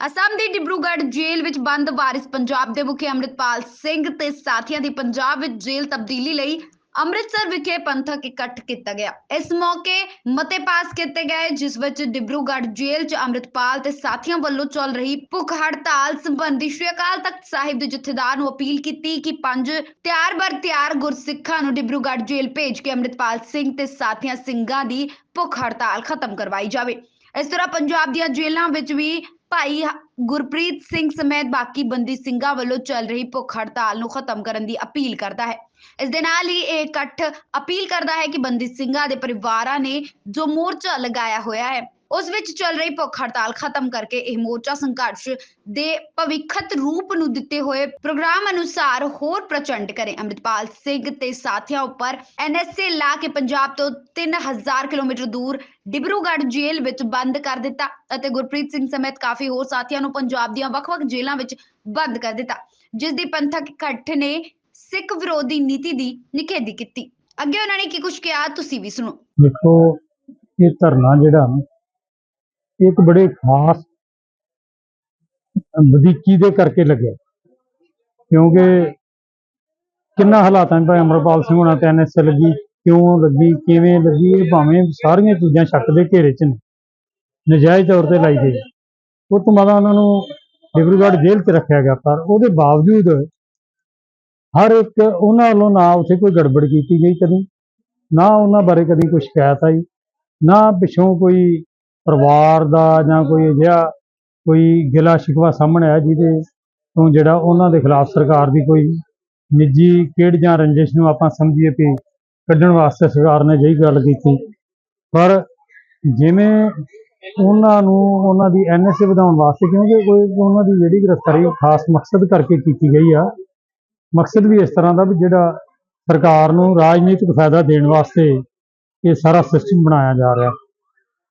ਅਸਮ ਦੀ ਡਿਬਰੂਗੜ੍ਹ ਜੇਲ੍ਹ ਵਿੱਚ ਬੰਦ ਵਾਰਿਸ ਪੰਜਾਬ ਦੇ ਮੁਖੀ ਅੰਮ੍ਰਿਤਪਾਲ ਸਿੰਘ ਤੇ ਸਾਥੀਆਂ ਦੀ ਪੰਜਾਬ ਵਿੱਚ ਜੇਲ੍ਹ ਤਬਦੀਲੀ ਲਈ ਅੰਮ੍ਰਿਤਸਰ ਵਿਖੇ ਪੰਥਕ ਇਕੱਠ ਕੀਤਾ ਗਿਆ। ਇਸ ਮੌਕੇ ਮਤੇ ਪਾਸ ਕੀਤੇ ਗਏ, ਜਿਸ ਵਿੱਚ ਡਿਬਰੂਗੜ੍ਹ ਜੇਲ੍ਹ 'ਚ ਅੰਮ੍ਰਿਤਪਾਲ ਤੇ ਸਾਥੀਆਂ ਵੱਲੋਂ ਚੱਲ ਰਹੀ ਭੁੱਖ ਹੜਤਾਲ ਸੰਬੰਧੀ ਸ਼੍ਰੀ ਅਕਾਲ ਤਖਤ ਸਾਹਿਬ ਦੇ ਜਥੇਦਾਰ ਨੂੰ ਅਪੀਲ ਕੀਤੀ ਕਿ ਪੰਜ ਤਿਆਰ ਬਰ ਤਿਆਰ ਗੁਰਸਿੱਖਾਂ ਨੂੰ ਡਿਬਰੂਗੜ੍ਹ ਜੇਲ੍ਹ ਭੇਜ ਕੇ ਅੰਮ੍ਰਿਤਪਾਲ ਸਿੰਘ ਤੇ ਸਾਥੀਆਂ ਸਿੰਘਾਂ ਦੀ ਭੁੱਖ ਹੜਤਾਲ ਖਤਮ ਕਰਵਾਈ ਜਾਵੇ। ਇਸ ਤਰ੍ਹਾਂ ਪੰਜਾਬ ਦੀਆਂ ਜੇਲ੍ਹਾਂ ਵਿੱਚ ਵੀ ਭਾਈ ਗੁਰਪ੍ਰੀਤ ਸਿੰਘ ਸਮੇਤ ਬਾਕੀ ਬੰਦੀ ਸਿੰਘਾਂ ਵੱਲੋਂ ਚੱਲ ਰਹੀ ਭੁੱਖ ਹੜਤਾਲ ਨੂੰ ਖਤਮ ਕਰਨ ਦੀ ਅਪੀਲ ਕਰਦਾ ਹੈ। ਇਸ ਦੇ ਨਾਲ ਹੀ ਇਹ ਇਕੱਠ ਅਪੀਲ ਕਰਦਾ ਹੈ ਕਿ ਬੰਦੀ ਸਿੰਘਾਂ ਦੇ ਪਰਿਵਾਰਾਂ ਨੇ ਜੋ ਮੋਰਚਾ ਲਗਾਇਆ ਹੋਇਆ ਹੈ ਉਸ ਵਿੱਚ ਚੱਲ ਰਹੀ ਭੁੱਖ ਹੜਤਾਲ ਖਤਮ ਕਰਕੇ ਇਹ ਮੋਰਚਾ ਸੰਘਰਸ਼ ਦੇ ਭਵਿੱਖਤ ਰੂਪ ਨੂੰ ਦਿੱਤੇ ਹੋਏ ਪ੍ਰੋਗਰਾਮ ਅਨੁਸਾਰ ਹੋਰ ਪ੍ਰਚੰਡ ਕਰੇ। ਅੰਮ੍ਰਿਤਪਾਲ ਸਿੰਘ ਤੇ ਸਾਥੀਆਂ ਉੱਪਰ ਐਨਐਸਏ ਲਾ ਕੇ ਪੰਜਾਬ ਤੋਂ 3000 ਕਿਲੋਮੀਟਰ ਦੂਰ ਡਿਬਰੂਗੜ੍ਹ ਜੇਲ੍ਹ ਵਿੱਚ ਬੰਦ ਕਰ ਦਿੱਤਾ ਅਤੇ ਗੁਰਪ੍ਰੀਤ ਸਿੰਘ ਸਮੇਤ ਕਾਫੀ ਹੋਰ ਸਾਥੀਆਂ ਨੂੰ ਪੰਜਾਬ ਦੀਆਂ ਵੱਖ-ਵੱਖ ਜੇਲ੍ਹਾਂ ਵਿੱਚ ਬੰਦ ਕਰ ਦਿੱਤਾ, ਜਿਸ ਦੀ ਪੰਥਕ ਇਕੱਠ ਨੇ ਸਿੱਖ ਵਿਰੋਧੀ ਨੀਤੀ ਦੀ ਨਿਖੇਧੀ ਕੀਤੀ। ਅੱਗੇ ਉਹਨਾਂ ਨੇ ਕੀ ਕੁਝ ਕਿਹਾ, ਤੁਸੀਂ ਵੀ ਸੁਣੋ। ਦੇਖੋ, ਇਹ ਧਰਨਾ ਜਿਹੜਾ ਇੱਕ ਬੜੇ ਖਾਸ ਵਧੀਕੀ ਦੇ ਕਰਕੇ ਲੱਗਿਆ। ਕਿਉਂਕਿ ਕਿੰਨਾ ਹਾਲਾਤਾਂ 'ਚ ਭਾਈ ਅਮਰਪਾਲ ਸਿੰਘ ਹੋਣਾ ਤੇ ਐਨਐਸਏ ਲੱਗੀ ਕਿਉਂ ਲੱਗੀ, ਕਿਵੇਂ ਲੱਗੀ, ਇਹ ਭਾਵੇਂ ਸਾਰੀਆਂ ਚੀਜ਼ਾਂ ਸ਼ੱਕ ਦੇ ਘੇਰੇ 'ਚ ਨੇ, ਨਜਾਇਜ਼ ਤੌਰ ਤੇ ਲਾਈ ਗਈ। ਉਹ ਤੋਂ ਬਾਅਦ ਉਹਨਾਂ ਨੂੰ ਡਿਬਰੂਗੜ੍ਹ ਜੇਲ੍ਹ 'ਚ ਰੱਖਿਆ ਗਿਆ, ਪਰ ਉਹਦੇ ਬਾਵਜੂਦ ਹਰ ਇੱਕ ਉਹਨਾਂ ਵੱਲੋਂ ਨਾ ਉੱਥੇ ਕੋਈ ਗੜਬੜ ਕੀਤੀ ਗਈ ਕਦੀ, ਨਾ ਉਹਨਾਂ ਬਾਰੇ ਕਦੀ ਕੋਈ ਸ਼ਿਕਾਇਤ ਆਈ, ਨਾ ਪਿੱਛੋਂ ਕੋਈ ਪਰਿਵਾਰ ਦਾ ਜਾਂ ਕੋਈ ਅਜਿਹਾ ਕੋਈ ਗਿਲਾ ਸ਼ਿਕਵਾ ਸਾਹਮਣੇ ਆਇਆ ਜਿਹਦੇ ਤੋਂ ਜਿਹੜਾ ਉਹਨਾਂ ਦੇ ਖਿਲਾਫ ਸਰਕਾਰ ਦੀ ਕੋਈ ਨਿੱਜੀ ਕਿਹੜ ਜਾਂ ਰੰਜਿਸ਼ ਨੂੰ ਆਪਾਂ ਸਮਝੀਏ ਕਿ ਕੱਢਣ ਵਾਸਤੇ ਸਰਕਾਰ ਨੇ ਜਿਹੀ ਗੱਲ ਕੀਤੀ। ਪਰ ਜਿਵੇਂ ਉਹਨਾਂ ਨੂੰ ਉਹਨਾਂ ਦੀ ਐਨਐਸਏ ਵਧਾਉਣ ਵਾਸਤੇ ਕਿਉਂਕਿ ਕੋਈ ਉਹਨਾਂ ਦੀ ਜਿਹੜੀ ਗ੍ਰਿਫਤਾਰੀ ਖਾਸ ਮਕਸਦ ਕਰਕੇ ਕੀਤੀ ਗਈ ਆ। ਮਕਸਦ ਵੀ ਇਸ ਤਰ੍ਹਾਂ ਦਾ ਵੀ ਜਿਹੜਾ ਸਰਕਾਰ ਨੂੰ ਰਾਜਨੀਤਿਕ ਫਾਇਦਾ ਦੇਣ ਵਾਸਤੇ ਇਹ ਸਾਰਾ ਸਿਸਟਮ ਬਣਾਇਆ ਜਾ ਰਿਹਾ।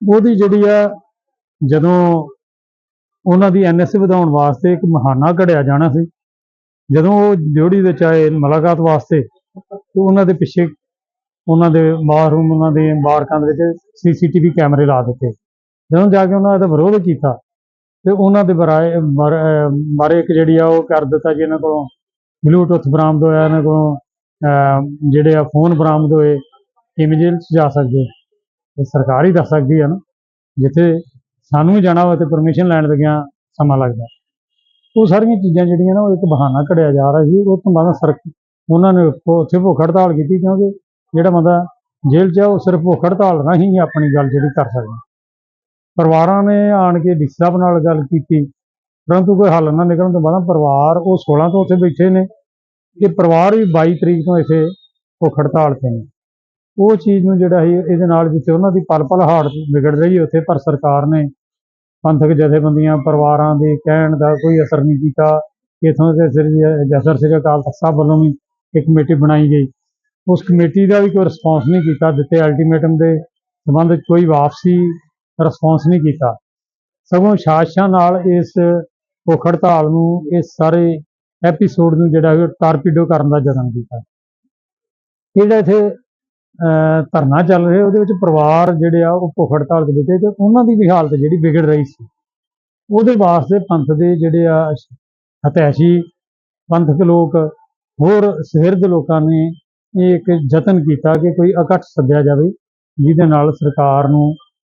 ਉਹਦੀ ਜਿਹੜੀ ਆ, ਜਦੋਂ ਉਹਨਾਂ ਦੀ ਐਨਐਸਏ ਵਧਾਉਣ ਵਾਸਤੇ ਇੱਕ ਮਹਾਨਾ ਘੜਿਆ ਜਾਣਾ ਸੀ, ਜਦੋਂ ਉਹ ਡਿਊਟੀ ਵਿੱਚ ਆਏ ਮੁਲਾਕਾਤ ਵਾਸਤੇ, ਤੇ ਉਹਨਾਂ ਦੇ ਪਿੱਛੇ ਉਹਨਾਂ ਦੇ ਬਾਥਰੂਮ, ਉਹਨਾਂ ਦੇ ਬਾਰਕਾਂ ਦੇ ਵਿੱਚ ਸੀਸੀਟੀਵੀ ਕੈਮਰੇ ਲਾ ਦਿੱਤੇ। ਜਦੋਂ ਜਾ ਕੇ ਉਹਨਾਂ ਦਾ ਵਿਰੋਧ ਕੀਤਾ, ਤੇ ਉਹਨਾਂ ਦੇ ਬਰਾਏ ਬਾਰੇ ਬਾਰੇ ਇੱਕ ਜਿਹੜੀ ਆ, ਉਹ ਕਰ ਦਿੱਤਾ ਜੀ ਇਹਨਾਂ ਕੋਲੋਂ ਬਲੂਟੁੱਥ ਬਰਾਮਦ ਹੋਇਆ, ਇਹਨਾਂ ਕੋਲੋਂ ਜਿਹੜੇ ਆ ਫੋਨ ਬਰਾਮਦ ਹੋਏ ਕਿਵੇਂ ਜੇਲ੍ਹ 'ਚ ਜਾ ਸਕਦੇ। ਇਹ ਸਰਕਾਰ ਹੀ ਦੱਸ ਸਕਦੀ ਹੈ ਨਾ, ਜਿੱਥੇ ਸਾਨੂੰ ਵੀ ਜਾਣਾ ਹੋਵੇ ਤੇ ਪਰਮਿਸ਼ਨ ਲੈਣ ਲੱਗਿਆਂ ਸਮਾਂ ਲੱਗਦਾ। ਉਹ ਸਾਰੀਆਂ ਚੀਜ਼ਾਂ ਜਿਹੜੀਆਂ ਨਾ, ਉਹ ਇੱਕ ਬਹਾਨਾ ਘੜਿਆ ਜਾ ਰਿਹਾ ਸੀ, ਉਹ ਤੋਂ ਬਾਅਦ ਸਰ ਉਹਨਾਂ ਨੇ ਉੱਥੇ ਭੁੱਖ ਹੜਤਾਲ ਕੀਤੀ ਕਿਉਂਕਿ ਜਿਹੜਾ ਬੰਦਾ ਜੇਲ੍ਹ 'ਚ ਆ, ਉਹ ਸਿਰਫ ਭੁੱਖ ਹੜਤਾਲ ਰਾਹੀਂ ਆਪਣੀ ਗੱਲ ਜਿਹੜੀ ਕਰ ਸਕਦਾ। ਪਰਿਵਾਰਾਂ ਨੇ ਆਣ ਕੇ ਡੀ ਸਾਹਿਬ ਨਾਲ ਗੱਲ ਕੀਤੀ, ਪਰੰਤੂ ਕੋਈ ਹੱਲ ਨਾ ਨਿਕਲਣ ਤੋਂ ਬਾਅਦ ਪਰਿਵਾਰ ਉਹ 16 ਤੋਂ ਉੱਥੇ ਬੈਠੇ ਨੇ ਇਹ ਪਰਿਵਾਰ ਵੀ 22 ਤਰੀਕ ਤੋਂ ਇੱਥੇ ਭੁੱਖ ਹੜਤਾਲ ਤੇ ਨੇ। ਉਹ ਚੀਜ਼ ਨੂੰ ਜਿਹੜਾ ਸੀ, ਇਹਦੇ ਨਾਲ ਜਿੱਥੇ ਉਹਨਾਂ ਦੀ ਪਲ ਪਲ ਹਾਲਤ ਵਿਗੜ ਰਹੀ ਹੈ, ਉੱਥੇ ਪਰ ਸਰਕਾਰ ਨੇ ਪੰਥਕ ਜਥੇਬੰਦੀਆਂ, ਪਰਿਵਾਰਾਂ ਦੇ ਕਹਿਣ ਦਾ ਕੋਈ ਅਸਰ ਨਹੀਂ ਕੀਤਾ। ਇਥੋਂ ਦੇ ਸਿਰ ਜਸਰ ਸ੍ਰੀ ਅਕਾਲ ਤਖਤ ਸਾਹਿਬ ਵੱਲੋਂ ਵੀ ਇੱਕ ਕਮੇਟੀ ਬਣਾਈ ਗਈ। ਉਸ ਕਮੇਟੀ ਦਾ ਵੀ ਕੋਈ ਰਿਸਪੌਂਸ ਨਹੀਂ ਕੀਤਾ, ਦਿੱਤੇ ਅਲਟੀਮੇਟਮ ਦੇ ਸੰਬੰਧ ਵਿੱਚ ਕੋਈ ਵਾਪਸੀ ਰਿਸਪੌਂਸ ਨਹੀਂ ਕੀਤਾ। ਸਗੋਂ ਸਾਜ਼ਿਸ਼ਾਂ ਨਾਲ ਇਸ ਭੁੱਖ ਹੜਤਾਲ ਨੂੰ, ਇਸ ਸਾਰੇ ਐਪੀਸੋਡ ਨੂੰ ਜਿਹੜਾ ਹੈ ਟਾਰਪੀਡੋ ਕਰਨ ਦਾ ਯਤਨ ਕੀਤਾ। ਜਿਹੜਾ ਇੱਥੇ ਧਰਨਾ ਚੱਲ ਰਿਹਾ, ਉਹਦੇ ਵਿੱਚ ਪਰਿਵਾਰ ਜਿਹੜੇ ਆ ਉਹ ਭੁੱਖ ਹੜਤਾਲ ਦੇ ਵਿੱਚ ਤੇ ਉਹਨਾਂ ਦੀ ਵੀ ਹਾਲਤ ਜਿਹੜੀ ਵਿਗੜ ਰਹੀ ਸੀ। ਉਹਦੇ ਵਾਸਤੇ ਪੰਥ ਦੇ ਜਿਹੜੇ ਆ ਹਤੈਸ਼ੀ ਪੰਥਕ ਲੋਕ, ਹੋਰ ਸਿਰਦ ਲੋਕਾਂ ਨੇ ਇਹ ਇੱਕ ਯਤਨ ਕੀਤਾ ਕਿ ਕੋਈ ਇਕੱਠ ਸੱਦਿਆ ਜਾਵੇ, ਜਿਹਦੇ ਨਾਲ ਸਰਕਾਰ ਨੂੰ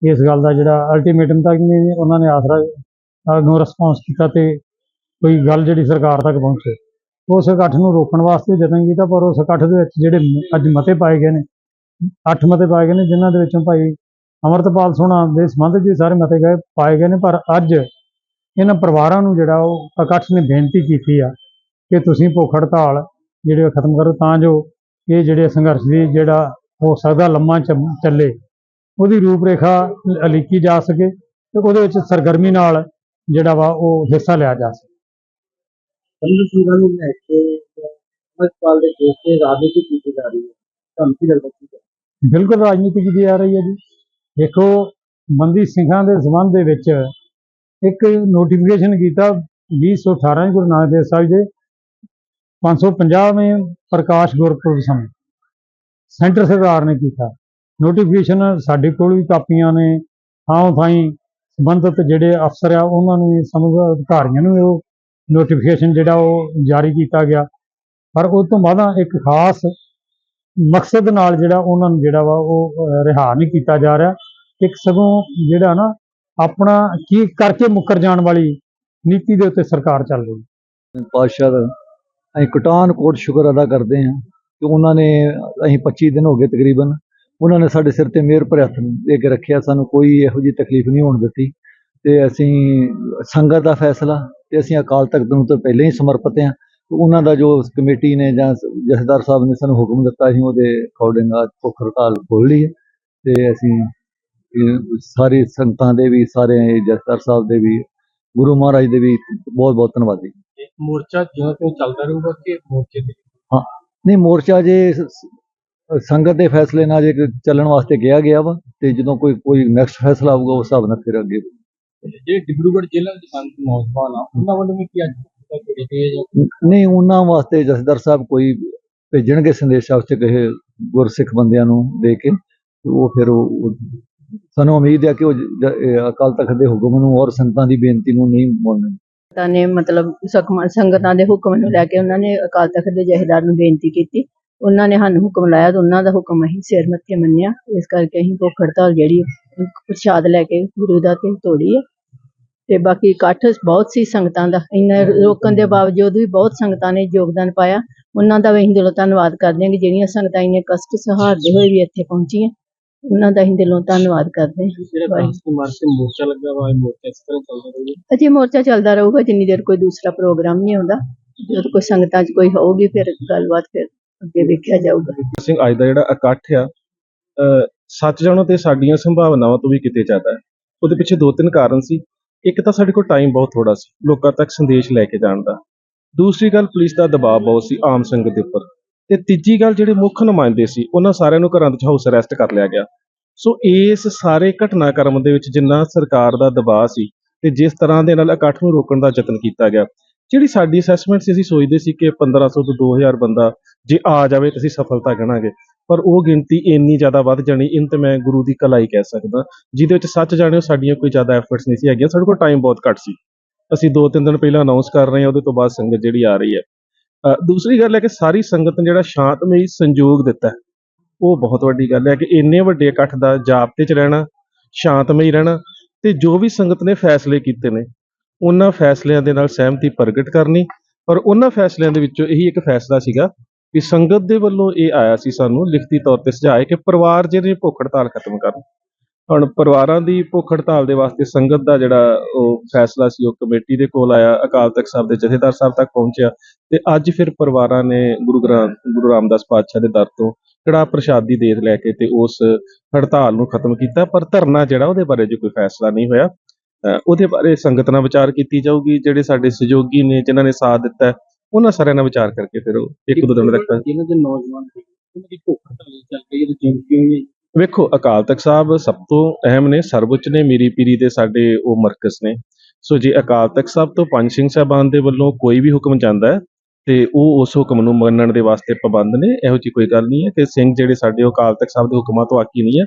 ਇਸ ਗੱਲ ਦਾ ਜਿਹੜਾ ਅਲਟੀਮੇਟਮ ਤੱਕ ਨਹੀਂ, ਉਹਨਾਂ ਨੇ ਆਸਰਾ ਨੂੰ ਰਿਸਪੌਂਸ ਕੀਤਾ ਤੇ ਕੋਈ ਗੱਲ ਜਿਹੜੀ ਸਰਕਾਰ ਤੱਕ ਪਹੁੰਚੇ। ਉਸ ਇਕੱਠ ਨੂੰ ਰੋਕਣ ਵਾਸਤੇ ਯਤਨ ਕੀਤਾ, ਪਰ ਉਸ ਇਕੱਠ ਦੇ ਵਿੱਚ ਜਿਹੜੇ ਅੱਜ ਮਤੇ ਪਾਏ ਗਏ ਨੇ ਅੱਠ ਮਤੇ ਪਾਏ ਗਏ ਨੇ, ਜਿਨ੍ਹਾਂ ਦੇ ਵਿੱਚੋਂ ਭਾਈ ਅਮਰਤਪਾਲ ਸੋਹਣਾ ਦੇ ਸੰਬੰਧ 'ਚ ਵੀ ਸਾਰੇ ਮਤੇ ਗਏ, ਪਾਏ ਗਏ ਨੇ, ਪਰ ਅੱਜ ਇਹਨਾਂ ਪਰਿਵਾਰਾਂ ਨੂੰ ਜਿਹੜਾ ਉਹ ਇਕੱਠ ਨੇ ਬੇਨਤੀ ਕੀਤੀ ਆ ਕਿ ਤੁਸੀਂ ਭੁੱਖ ਹੜਤਾਲ ਜਿਹੜੇ ਖਤਮ ਕਰੋ, ਤਾਂ ਜੋ ਇਹ ਜਿਹੜੇ ਸੰਘਰਸ਼ ਦੀ ਜਿਹੜਾ ਹੋ ਸਕਦਾ ਲੰਮਾ ਚੱਲੇ, ਉਹਦੀ ਰੂਪਰੇਖਾ ਅਲੀਕੀ ਜਾ ਸਕੇ ਤੇ ਉਹਦੇ ਵਿੱਚ ਸਰਗਰਮੀ ਨਾਲ ਜਿਹੜਾ ਵਾ ਉਹ ਹਿੱਸਾ ਲਿਆ ਜਾ ਸਕੇ ਪੰਜ ਸਿੰਘਾਂ ਨੂੰ ਲੈ ਕੇ ਅਮਰਪਾਲ ਦੇ ਕੇਸ ਤੇ ਰਾਜਨੀਤੀ ਕੀਤੀ ਜਾ ਰਹੀ ਹੈ ਤੁਹਾਨੂੰ ਕੀ ਹੈ? ਬਿਲਕੁਲ ਰਾਜਨੀਤੀ ਕੀਤੀ ਜਾ ਰਹੀ ਹੈ ਜੀ। ਦੇਖੋ ਬੰਦੀ ਸਿੰਘਾਂ ਦੇ ਸੰਬੰਧ ਦੇ ਵਿੱਚ ਇੱਕ ਨੋਟੀਫਿਕੇਸ਼ਨ ਕੀਤਾ 2018 ਗੁਰੂ ਨਾਨਕ ਦੇਵ ਸਾਹਿਬ ਦੇ 550ਵੇਂ ਪ੍ਰਕਾਸ਼ ਗੁਰਪੁਰਬ ਸਮੇਂ। ਸੈਂਟਰ ਸਰਕਾਰ ਨੇ ਕੀਤਾ। ਨੋਟੀਫਿਕੇਸ਼ਨ ਸਾਡੇ ਕੋਲ ਵੀ ਕਾਪੀਆਂ ਨੇ, ਥਾਂ ਥਾਈਂ ਸੰਬੰਧਿਤ ਜਿਹੜੇ ਅਫਸਰ ਆ, ਉਹਨਾਂ ਨੂੰ ਵੀ ਸਮਝ ਅਧਿਕਾਰੀਆਂ ਨੂੰ ਉਹ ਨੋਟੀਫਿਕੇਸ਼ਨ ਜਿਹੜਾ ਉਹ ਜਾਰੀ ਕੀਤਾ ਗਿਆ। ਪਰ ਉਸ ਤੋਂ ਬਾਅਦ ਇੱਕ ਖਾਸ ਮਕਸਦ ਨਾਲ ਜਿਹੜਾ ਉਹਨਾਂ ਨੂੰ ਜਿਹੜਾ ਵਾ ਉਹ ਰਿਹਾ ਨਹੀਂ ਕੀਤਾ ਜਾ ਰਿਹਾ। ਇੱਕ ਸਗੋਂ ਜਿਹੜਾ ਨਾ ਆਪਣਾ ਕੀ ਕਰਕੇ ਮੁੱਕਰ ਜਾਣ ਵਾਲੀ ਨੀਤੀ ਦੇ ਉੱਤੇ ਸਰਕਾਰ ਚੱਲ ਰਹੀ ਹੈ। ਪਾਤਸ਼ਾਹ ਦਾ ਅਸੀਂ ਕਟਾਨਕੋਟ ਸ਼ੁਕਰ ਅਦਾ ਕਰਦੇ ਹਾਂ ਕਿ ਉਹਨਾਂ ਨੇ ਅਸੀਂ 25 ਦਿਨ ਹੋ ਗਏ ਤਕਰੀਬਨ, ਉਹਨਾਂ ਨੇ ਸਾਡੇ ਸਿਰ ਤੇ ਮਿਹਰ ਭਰੇ ਹੱਥ ਦੇ ਕੇ ਰੱਖਿਆ। ਸਾਨੂੰ ਕੋਈ ਇਹੋ ਜਿਹੀ ਤਕਲੀਫ ਨਹੀਂ ਹੋਣ ਦਿੱਤੀ ਤੇ ਅਸੀਂ ਸੰਗਤ ਦਾ ਫੈਸਲਾ ਤੇ ਅਸੀਂ ਅਕਾਲ ਤਖਤ ਨੂੰ ਤਾਂ ਪਹਿਲਾਂ ਹੀ ਸਮਰਪਿਤ ਹਾਂ। ਉਹਨਾਂ ਦਾ ਜੋ ਕਮੇਟੀ ਨੇ ਜਾਂ ਜਥੇਦਾਰ ਸਾਹਿਬ ਨੇ ਸਾਨੂੰ ਹੁਕਮ ਦਿੱਤਾ ਅਸੀਂ ਉਹਦੇ ਅਕੋਰਡਿੰਗ ਅੱਜ ਭੁੱਖ ਹੜਤਾਲ ਖੋਲ੍ਹ ਲਈ ਹੈ ਤੇ ਅਸੀਂ ਸਾਰੀ ਸੰਗਤਾਂ ਦੇ ਵੀ ਸਾਰੇ ਜਥੇਦਾਰ ਸਾਹਿਬ ਦੇ ਵੀ ਗੁਰੂ ਮਹਾਰਾਜ ਦੇ ਵੀ ਬਹੁਤ ਬਹੁਤ ਧੰਨਵਾਦੀ। ਮੋਰਚਾ ਜਿਉਂ ਤਿਉਂ ਚੱਲਦਾ ਰਹੂਗਾ ਕਿ ਮੋਰਚੇ ਦੇ? ਨਹੀਂ ਮੋਰਚਾ ਜੇ ਸ- ਸ- ਸੰਗਤ ਦੇ ਫੈਸਲੇ ਨਾਲ ਜੇ ਚੱਲਣ ਵਾਸਤੇ ਗਿਆ ਗਿਆ ਵਾ ਤੇ ਜਦੋਂ ਕੋਈ ਕੋਈ ਨੈਕਸਟ ਫੈਸਲਾ ਆਊਗਾ ਉਸ ਹਿਸਾਬ ਨਾਲ ਫਿਰ ਅੱਗੇ ਜਿਹੜੇ ਡਿਬਰੂਗੜ੍ਹ ਜ਼ਿਲ੍ਹਾ ਵਿੱਚ ਬੰਦ ਨੌਜਵਾਨ ਆ ਉਹਨਾਂ ਵੱਲੋਂ ਵੀ ਕੀ ਅੱਜ ਜਾਂ ਨਹੀਂ, ਉਹਨਾਂ ਵਾਸਤੇ ਜਥੇਦਾਰ ਸਾਹਿਬ ਕੋਈ ਭੇਜਣਗੇ ਸੰਦੇਸ਼ ਉਸ 'ਚ ਗੁਰਸਿੱਖ ਬੰਦਿਆਂ ਨੂੰ ਦੇ ਕੇ ਉਹ ਫਿਰ ਉਹ ਸਾਨੂੰ ਉਮੀਦ ਹੈ ਕਿ ਉਹ ਅਕਾਲ ਤਖਤ ਦੇ ਹੁਕਮ ਨੂੰ ਔਰ ਸੰਗਤਾਂ ਦੀ ਬੇਨਤੀ ਨੂੰ ਨਹੀਂ ਮੰਨਣਗੇ। ਸੰਗਤਾਂ ਨੇ ਮਤਲਬ ਸੰਗਤਾਂ ਦੇ ਹੁਕਮ ਨੂੰ ਲੈ ਕੇ ਉਹਨਾਂ ਨੇ ਅਕਾਲ ਤਖਤ ਦੇ ਜਥੇਦਾਰ ਨੂੰ ਬੇਨਤੀ ਕੀਤੀ। ਉਹਨਾਂ ਨੇ ਸਾਨੂੰ ਹੁਕਮ ਲਾਇਆ ਤੇ ਉਹਨਾਂ ਦਾ ਹੁਕਮ ਅਸੀਂ ਸਿਰ ਮੱਥੇ ਮੰਨਿਆ। ਇਸ ਕਰਕੇ ਅਸੀਂ ਭੁੱਖ ਹੜਤਾਲ ਜਿਹੜੀ ਪ੍ਰਸ਼ਾਦ ਲੈ ਕੇ ਗੁਰੂ ਦਾ ਤੇ ਤੋੜੀ ਹੈ। ਤੇ ਬਾਕੀ ਇਕੱਠ ਬਹੁਤ ਸੀ ਸੰਗਤਾਂ ਦਾ। ਇੰਨਾ ਰੋਕਣ ਦੇ ਬਾਵਜੂਦ ਵੀ ਬਹੁਤ ਸੰਗਤਾਂ ਨੇ ਯੋਗਦਾਨ ਪਾਇਆ। ਉਹਨਾਂ ਦਾ ਵੀ ਅਸੀਂ ਦਿਲੋਂ ਧੰਨਵਾਦ ਕਰਦੇ ਹਾਂ ਕਿ ਜਿਹੜੀਆਂ ਸੰਗਤਾਂ ਇੰਨੇ ਕਸ਼ਟ ਸਹਾਰਦੇ ਹੋਏ ਵੀ ਇੱਥੇ ਪਹੁੰਚੀਆਂ ਉਹਨਾਂ ਦਾ ਅਸੀਂ ਦਿਲੋਂ ਧੰਨਵਾਦ ਕਰਦੇ ਹਾਂ। ਜਿਹੜਾ ਵਾਹਿਗੁਰੂ। ਕਾਂਸ ਕੁਮਾਰ ਤੇ ਮੋਰਚਾ ਲੱਗਾ ਵਾ ਇਹ ਮੋਰਚਾ ਇਸ ਤਰ੍ਹਾਂ ਚੱਲਦਾ ਰਹੂਗਾ? ਅਜੇ ਮੋਰਚਾ ਚੱਲਦਾ ਰਹੂਗਾ ਜਿੰਨੀ ਦੇਰ ਕੋਈ ਦੂਸਰਾ ਪ੍ਰੋਗਰਾਮ ਨਹੀਂ ਆਉਂਦਾ। ਜਦੋਂ ਕੋਈ ਸੰਗਤਾਂ 'ਚ ਕੋਈ ਹੋਊਗੀ ਫਿਰ ਗੱਲਬਾਤ ਫਿਰ ਅੱਗੇ ਵੇਖਿਆ ਜਾਊਗਾ। ਸਿੰਘ ਅੱਜ ਦਾ ਜਿਹੜਾ ਇਕੱਠ ਆ ਸੱਚ ਜਾਣੋ ਤੇ ਸਾਡੀਆਂ ਸੰਭਾਵਨਾਵਾਂ ਤੋਂ ਵੀ ਕਿਤੇ ਜ਼ਿਆਦਾ ਹੈ। ਉਹਦੇ ਪਿੱਛੇ ਦੋ ਤਿੰਨ ਕਾਰਨ ਸੀ। ਇੱਕ ਤਾਂ ਸਾਡੇ ਕੋਲ ਟਾਈਮ ਬਹੁਤ ਥੋੜਾ ਸੀ, ਲੋਕਾਂ ਤੱਕ ਸੰਦੇਸ਼ ਲੈ ਕੇ ਜਾਣ ਦਾ। ਦੂਸਰੀ ਗੱਲ, ਪੁਲਿਸ ਦਾ ਦਬਾਅ ਬਹੁਤ ਸੀ ਆਮ ਸੰਗਤ ਦੇ ਉੱਪਰ। ਤੇ ਤੀਜੀ ਗੱਲ, ਜਿਹੜੇ ਮੁੱਖ ਨੁਮਾਇੰਦੇ ਸੀ, ਉਹਨਾਂ ਸਾਰਿਆਂ ਨੂੰ ਘਰਾਂ ਵਿੱਚ ਹਾਊਸ ਅਰੈਸਟ ਕਰ ਲਿਆ ਗਿਆ। ਸੋ ਇਸ ਸਾਰੇ ਘਟਨਾਕ੍ਰਮ ਦੇ ਵਿੱਚ ਜਿੰਨਾ ਸਰਕਾਰ ਦਾ ਦਬਾਅ ਸੀ ਤੇ ਜਿਸ ਤਰ੍ਹਾਂ ਦੇ ਨਾਲ ਇਕੱਠ ਨੂੰ ਰੋਕਣ ਦਾ ਯਤਨ ਕੀਤਾ ਗਿਆ, ਜਿਹੜੀ ਸਾਡੀ ਅਸੈਸਮੈਂਟ ਸੀ, ਅਸੀਂ ਸੋਚਦੇ ਸੀ ਕਿ 1500 ਤੋਂ 2000 ਬੰਦਾ ਜੇ ਆ ਜਾਵੇ ਤਾਂ ਅਸੀਂ ਸਫਲਤਾ ਗਣਾਂਗੇ। ਪਰ ਉਹ ਗਿਣਤੀ ਇੰਨੀ ਜ਼ਿਆਦਾ ਵੱਧ ਜਾਣੀ ਇਹਨੂੰ ਤੇ ਮੈਂ ਗੁਰੂ ਦੀ ਕਲਾਈ ਕਹਿ ਸਕਦਾ। ਜਿਹਦੇ ਵਿੱਚ ਸੱਚ ਜਾਣਿਓ ਸਾਡੀਆਂ ਕੋਈ ਜ਼ਿਆਦਾ ਐਫਰਟਸ ਨਹੀਂ ਸੀ ਹੈਗੀਆਂ, ਸਾਡੇ ਕੋਲ ਟਾਈਮ ਬਹੁਤ ਘੱਟ ਸੀ। ਅਸੀਂ ਦੋ ਤਿੰਨ ਦਿਨ ਪਹਿਲਾਂ ਅਨਾਉਂਸ ਕਰ ਰਹੇ ਹਾਂ, ਉਹਦੇ ਤੋਂ ਬਾਅਦ ਸੰਗਤ ਜਿਹੜੀ ਆ ਰਹੀ ਹੈ। ਦੂਸਰੀ ਗੱਲ ਹੈ ਕਿ ਸਾਰੀ ਸੰਗਤ ਨੇ ਜਿਹੜਾ ਸ਼ਾਂਤਮਈ ਸੰਯੋਗ ਦਿੱਤਾ ਉਹ ਬਹੁਤ ਵੱਡੀ ਗੱਲ ਹੈ ਕਿ ਇੰਨੇ ਵੱਡੇ ਇਕੱਠ ਦਾ ਜਾਪਤੇ 'ਚ ਰਹਿਣਾ, ਸ਼ਾਂਤਮਈ ਰਹਿਣਾ ਤੇ ਜੋ ਵੀ ਸੰਗਤ ਨੇ ਫੈਸਲੇ ਕੀਤੇ ਨੇ, ਉਹਨਾਂ ਫੈਸਲਿਆਂ ਦੇ ਨਾਲ ਸਹਿਮਤੀ ਪ੍ਰਗਟ ਕਰਨੀ। ਔਰ ਉਹਨਾਂ ਫੈਸਲਿਆਂ ਦੇ ਵਿੱਚੋਂ ਇਹੀ ਇੱਕ ਫੈਸਲਾ ਸੀਗਾ ਕਿ ਸੰਗਤ ਦੇ ਵੱਲੋਂ ਇਹ ਆਇਆ ਸੀ ਸਾਨੂੰ ਲਿਖਤੀ ਤੌਰ ਤੇ ਸੁਝਾਏ ਕਿ ਪਰਿਵਾਰ ਜਿਹੜੇ ਭੁੱਖ ਹੜਤਾਲ ਖਤਮ ਕਰਨ। ਹੁਣ ਪਰਿਵਾਰਾਂ ਦੀ ਭੁੱਖ ਹੜਤਾਲ ਦੇ ਵਾਸਤੇ ਸੰਗਤ ਦਾ ਜਿਹੜਾ ਉਹ ਫੈਸਲਾ ਸੀ, ਉਹ ਕਮੇਟੀ ਦੇ ਕੋਲ ਆਇਆ, ਅਕਾਲ ਤਖਤ ਸਾਹਿਬ ਦੇ ਜਥੇਦਾਰ ਸਾਹਿਬ ਤੱਕ ਪਹੁੰਚਿਆ ਤੇ ਅੱਜ ਫਿਰ ਪਰਿਵਾਰਾਂ ਨੇ ਗੁਰੂ ਗ੍ਰੰਥ, ਗੁਰੂ ਰਾਮਦਾਸ ਪਾਤਸ਼ਾਹ ਦੇ ਦਰ ਤੋਂ ਕੜਾ ਪ੍ਰਸ਼ਾਦੀ ਦੇਤ ਲੈ ਕੇ ਤੇ ਉਸ ਹੜਤਾਲ ਨੂੰ ਖਤਮ ਕੀਤਾ, ਪਰ ਧਰਨਾ ਜਿਹੜਾ ਉਹਦੇ ਬਾਰੇ ਜੋ ਕੋਈ ਫੈਸਲਾ ਨਹੀਂ ਹੋਇਆ। ਉਹਦੇ ਬਾਰੇ ਸੰਗਤ ਨਾਲ ਵਿਚਾਰ ਕੀਤੀ ਜਾਊਗੀ, ਜਿਹੜੇ ਸਾਡੇ ਸਹਿਯੋਗੀ ਨੇ, ਜਿਨ੍ਹਾਂ ਨੇ ਸਾਥ ਦਿੱਤਾ ਉਹਨਾਂ ਸਾਰਿਆਂ ਨਾਲ ਵਿਚਾਰ ਕਰਕੇ ਫਿਰ ਉਹ ਇੱਕ ਦੋ ਦਿਨ ਤੱਕ ਜਿਹਨਾਂ ਦੇ ਨੌਜਵਾਨ ਨੇ, ਉਹਨਾਂ ਦੀ ਭੁੱਖ ਹੜਤਾਲ ਚੱਲ ਰਹੀ ਹੈ ਤੇ ਕਿਉਂ ਹੀ ਵੇਖੋ ਅਕਾਲ ਤਖਤ ਸਾਹਿਬ ਸਭ ਤੋਂ ਅਹਿਮ ਨੇ ਸਰਵਉੱਚ ਨੇ ਮੀਰੀ ਪੀਰੀ ਦੇ ਸਾਡੇ ਉਹ ਮਰਕਜ਼ ਨੇ। ਸੋ ਜੇ ਅਕਾਲ ਤਖਤ ਸਾਹਿਬ ਤੋਂ ਪੰਜ ਸਿੰਘ ਸਾਹਿਬਾਨ ਦੇ ਵੱਲੋਂ ਕੋਈ ਵੀ ਹੁਕਮ ਜਾਂਦਾ ਹੈ ਤੇ ਉਹ ਉਸ ਹੁਕਮ ਨੂੰ ਮੰਨਣ ਦੇ ਵਾਸਤੇ ਪਾਬੰਦ ਨੇ ਇਹੋ ਜੀ ਕੋਈ ਗੱਲ ਨਹੀਂ ਹੈ ਕਿ ਸਿੰਘ ਜਿਹੜੇ ਸਾਡੇ ਉਹ ਅਕਾਲ ਤਖਤ ਸਾਹਿਬ ਦੇ ਹੁਕਮਾਂ ਤੋਂ ਆਕੀ ਨਹੀਂ ਹੈ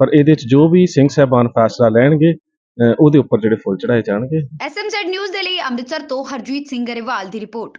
ਪਰ ਇਹਦੇ ਵਿੱਚ ਜੋ ਵੀ ਸਿੰਘ ਸਾਹਿਬਾਨ ਫੈਸਲਾ ਲੈਣਗੇ ਉਹਦੇ ਉੱਪਰ ਜਿਹੜੇ ਫੁੱਲ ਚੜਾਏ ਜਾਣਗੇ। ਐਸਐਮਜ਼ੈਡ ਨਿਊਜ਼ ਦੇ ਲਈ ਅੰਮ੍ਰਿਤਸਰ ਤੋਂ ਹਰਜੀਤ ਸਿੰਘ ਗਰੇਵਾਲ ਦੀ ਰਿਪੋਰਟ।